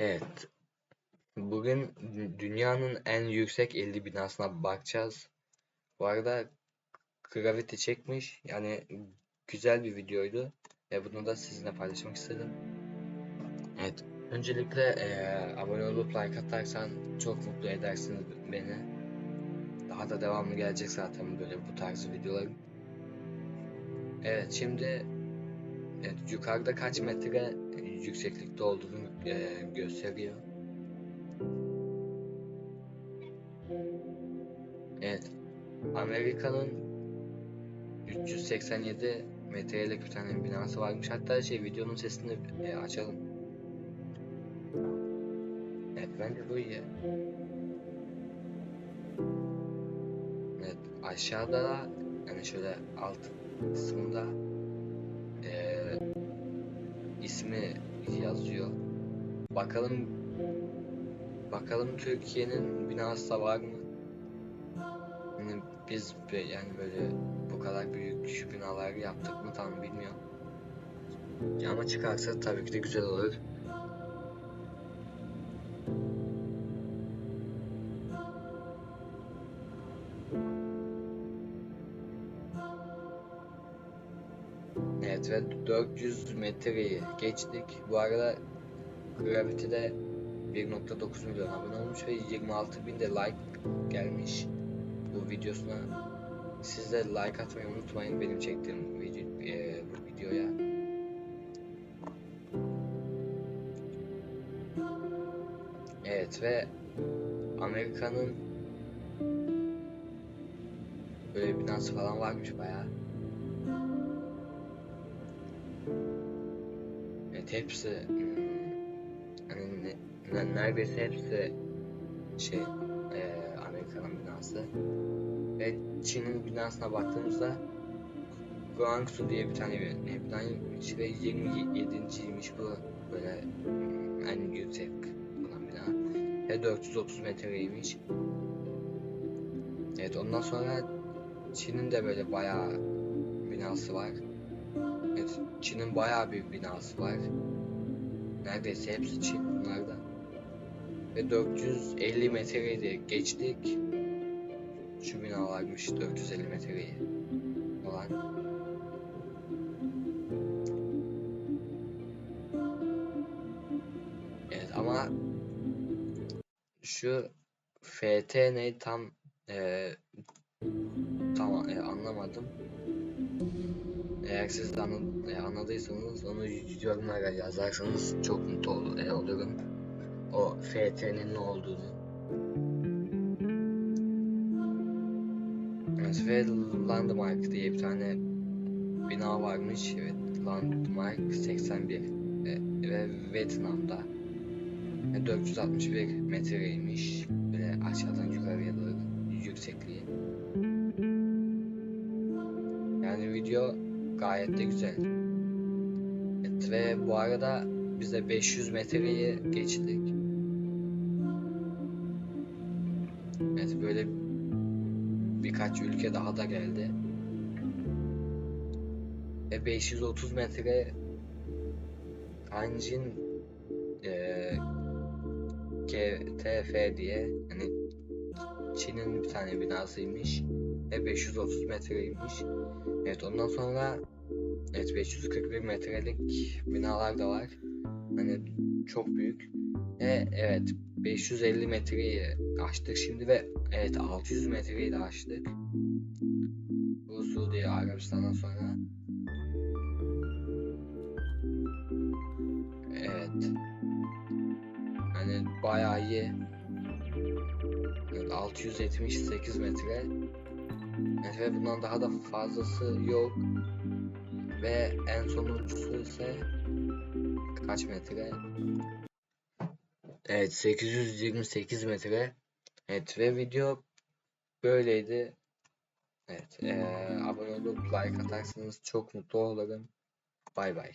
Evet. Bugün dü- dünyanın en yüksek 50 binasına bakacağız. Bu arada Gravity çekmiş. Yani güzel bir videoydu. Ve bunu da sizinle paylaşmak istedim. Evet. Öncelikle eee, abone olup like atarsan çok mutlu edersiniz beni. Daha da devamlı gelecek zaten böyle bu tarz videolarım. Evet şimdi evet, yukarıda kaç metre yükseklikte olduğunu eee, gösteriyor. Evet. Amerika'nın 387 metrelik bir tane binası varmış. Hatta şey videonun sesini e, açalım. Evet bence bu iyi. Evet aşağıda da yani şöyle alt kısmında e, ismi yazıyor. Bakalım bakalım Türkiye'nin binası da var mı? Yani biz yani böyle bu kadar büyük binalar yaptık mı tam bilmiyorum. Ama çıkarsa tabii ki de güzel olur. Evet ve 400 metreyi geçtik. Bu arada Gravity'de 1.9 milyon abone olmuş ve 26 bin de like gelmiş bu videosuna. Siz de like atmayı unutmayın benim çektiğim video, e, bu videoya. Evet ve Amerika'nın böyle binası falan varmış bayağı. Hepsi hmm, hani ne- ne- neredeyse hepsi şey e, Amerika'nın binası. Ve Çin'in binasına baktığımızda Guangzhou diye bir tane bir binaymış ve 27.ymiş bu böyle hmm, en yüksek olan bina. Ve 430 metreymiş. Evet ondan sonra Çin'in de böyle bayağı binası var. Evet, Çin'in bayağı bir binası var. Neredeyse hepsi Çin bunlarda. Ve 450 metreyi geçtik. Şu bina varmış 450 metreyi olan. Evet ama şu FT ne tam eee tam eee, anlamadım. Eğer siz de e, anladıysanız onu yorumlara yazarsanız çok mutlu ol- e, olurum. O FT'nin ne olduğunu. Evet ve Landmark diye bir tane bina varmış. Evet Landmark 81 e, ve Vietnam'da. E, 461 metreymiş. Böyle aşağıdan yukarıya doğru yüksekliği. Yani video gayet de güzel. Evet, ve bu arada biz de 500 metreyi geçtik. Evet böyle birkaç ülke daha da geldi. Ve 530 metre Anjin eee KTF diye hani Çin'in bir tane binasıymış ve 530 metreymiş. Evet ondan sonra evet 541 metrelik binalar da var. Hani çok büyük. Ve evet 550 metreyi aştık şimdi ve evet 600 metreyi de aştık. Bu Suudi Arabistan'dan sonra. Evet. Hani bayağı iyi. Evet, 678 metre. Ve bundan daha da fazlası yok. Ve en sonuncusu ise kaç metre? Evet 828 metre. Evet ve video böyleydi. Evet eee, abone olup like atarsanız çok mutlu olurum. Bay bay.